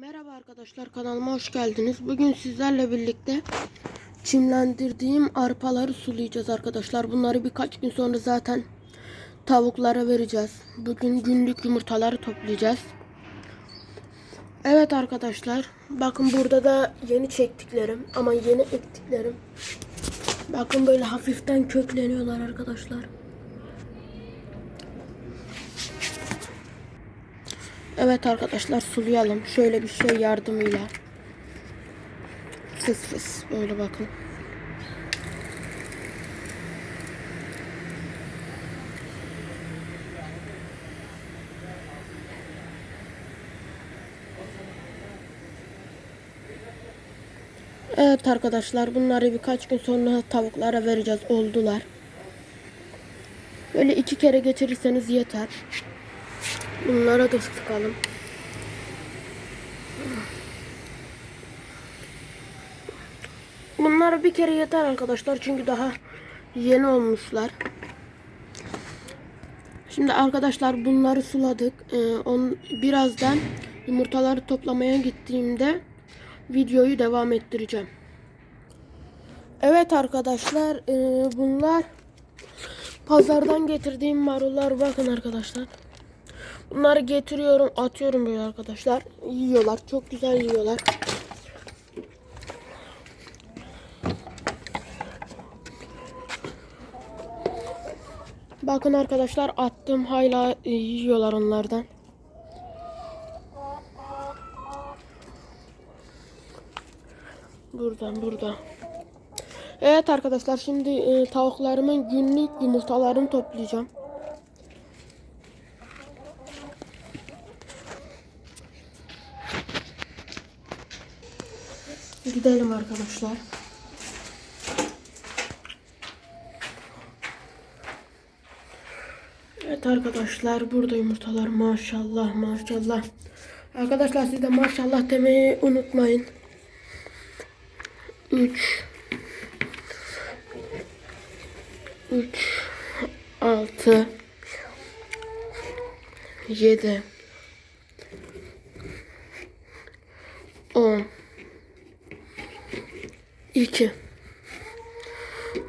Merhaba arkadaşlar kanalıma hoş geldiniz. Bugün sizlerle birlikte çimlendirdiğim arpaları sulayacağız arkadaşlar. Bunları birkaç gün sonra zaten tavuklara vereceğiz. Bugün günlük yumurtaları toplayacağız. Evet arkadaşlar. Bakın burada da yeni çektiklerim ama yeni ektiklerim. Bakın böyle hafiften kökleniyorlar arkadaşlar. Evet arkadaşlar sulayalım. Şöyle bir şey yardımıyla. Fıs fıs böyle bakın. Evet arkadaşlar bunları birkaç gün sonra tavuklara vereceğiz. Oldular. Böyle iki kere geçirirseniz yeter. Bunlara da sıkalım. Bunlara bir kere yeter arkadaşlar çünkü daha yeni olmuşlar. Şimdi arkadaşlar bunları suladık. Ee, on, birazdan yumurtaları toplamaya gittiğimde videoyu devam ettireceğim. Evet arkadaşlar e, bunlar pazardan getirdiğim marullar bakın arkadaşlar. Bunları getiriyorum, atıyorum böyle arkadaşlar. Yiyorlar, çok güzel yiyorlar. Bakın arkadaşlar attım hala e, yiyorlar onlardan. Buradan burada. Evet arkadaşlar şimdi e, tavuklarımın günlük yumurtalarını toplayacağım. Gidelim arkadaşlar. Evet arkadaşlar burada yumurtalar maşallah maşallah. Arkadaşlar siz de maşallah demeyi unutmayın. 3 3 6 7 10 2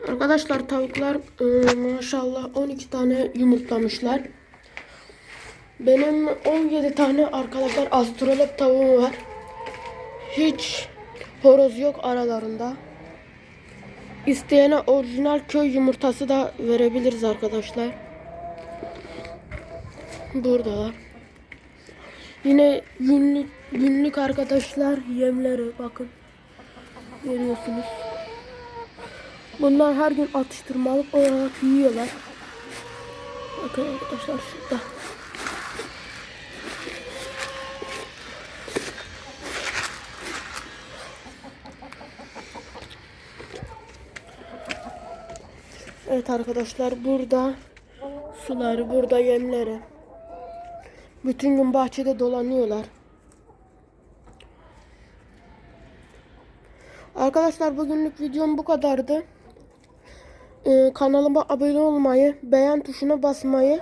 Arkadaşlar tavuklar e, maşallah 12 tane yumurtlamışlar. Benim 17 tane arkadaşlar astrolog tavuğum var. Hiç horoz yok aralarında. İsteyene orijinal köy yumurtası da verebiliriz arkadaşlar. Buradalar. Yine günlük günlük arkadaşlar yemleri bakın. Görüyorsunuz. Bunlar her gün atıştırmalık olarak yiyorlar. Bakın arkadaşlar şurada. Evet arkadaşlar burada suları, burada yemleri. Bütün gün bahçede dolanıyorlar. Arkadaşlar bugünlük videom bu kadardı. Ee, kanalıma abone olmayı, beğen tuşuna basmayı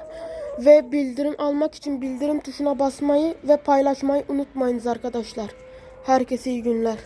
ve bildirim almak için bildirim tuşuna basmayı ve paylaşmayı unutmayınız arkadaşlar. Herkese iyi günler.